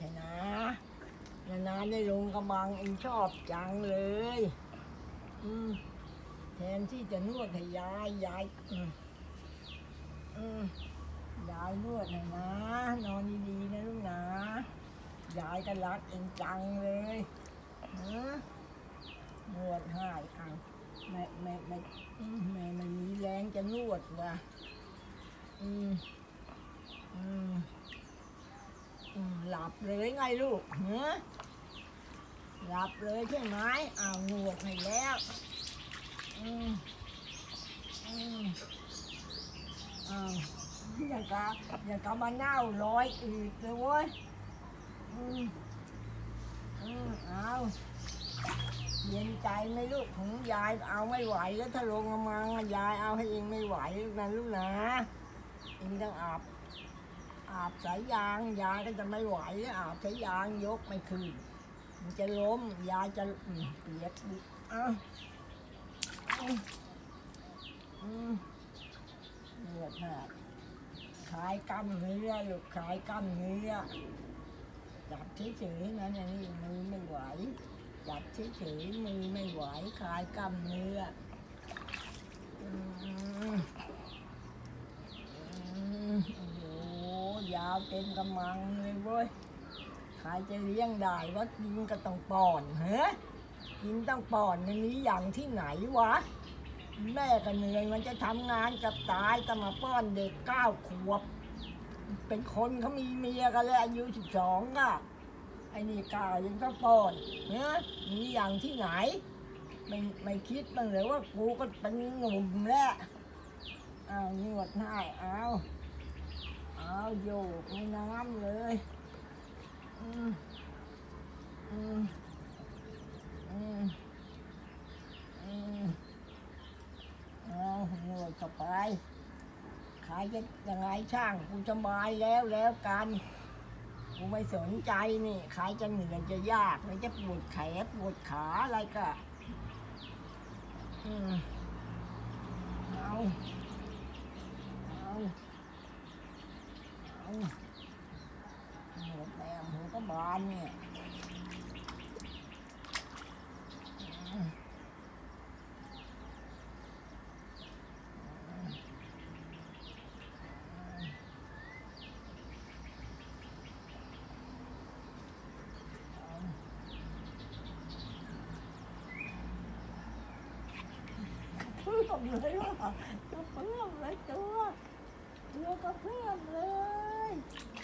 ให้นะนานๆได้ลงกระบังเองชอบจังเลย อืมแทนที่จะนวดให้ยายยายอืมอืมยายนวดให้นะ นอนดีๆนะลูกนะยายก็รักเองจังเลยนะนวดให้อะแม่แม่แม่อืมแม่ไม่มีแรงจะนวดว่ะอืมอืมอืมหลั บเลยไงลูกเนอะหลับเลยใช่ไหมอ้าวนวดให้แล้วอืมอืมอ้าวอย่างกะอย่างกะมาเน่าร้อยอีกเลยเว้ยอืมอืมเอาเย็นใจไหมลูกของยายเอาไม่ไหวแล้วถ้าลงมามังยายเอาให้เองไม่ไหวนะลูกนะเองต้องอาบ อาบสายยางยายก็จะไม่ไหว อาบสายยางยกไม่ขึ้นมันจะล้มยายจะเปียกอีกเอ้าอืมเลือดหาขายกำเนื้อลูกขายกำเนื้อจับเฉยๆนะเนี่ยนี่มือไม่ไหวจับเฉยๆมือไม่ไหวคลายกล้ามเนื้อมอืมโอ้โหยาว เต็มกำมังเลยเว้ยใครจะเลี้ยงได้ว่ากินก็ต้องป้อนเฮ้กินต้องป้อนในนี้อย่างที่ไหนวะ แม่ก็เหนื่อยมันจะทำงานกับตายแต่มาป้อนเด็กเก้าขวบ เป็นคนเขามีเมียกันแล้วอายุสิบสองอะไอ้นี่กายังต้องป้อนเนะมีอย่างที่ไหน ไม่ไม่คิดบ้างเลยว่ากูก็เป็นหนุ่มแล้วอ้าวนวดให้เอาว เอาโยกในน้ำเลยอืมอืมอืมอืมเอานวดเข้าไป ขายจะยังไงช่างกูสบายแล้วแล้วกันกูไม่สนใจนี่ ขายจะเหนื่อยจะยากไม่จะปวดแขนปวดขาอะไรก็ อืมเอา เอาหมดแรงหัวก็บานเนี่ยอื Bye.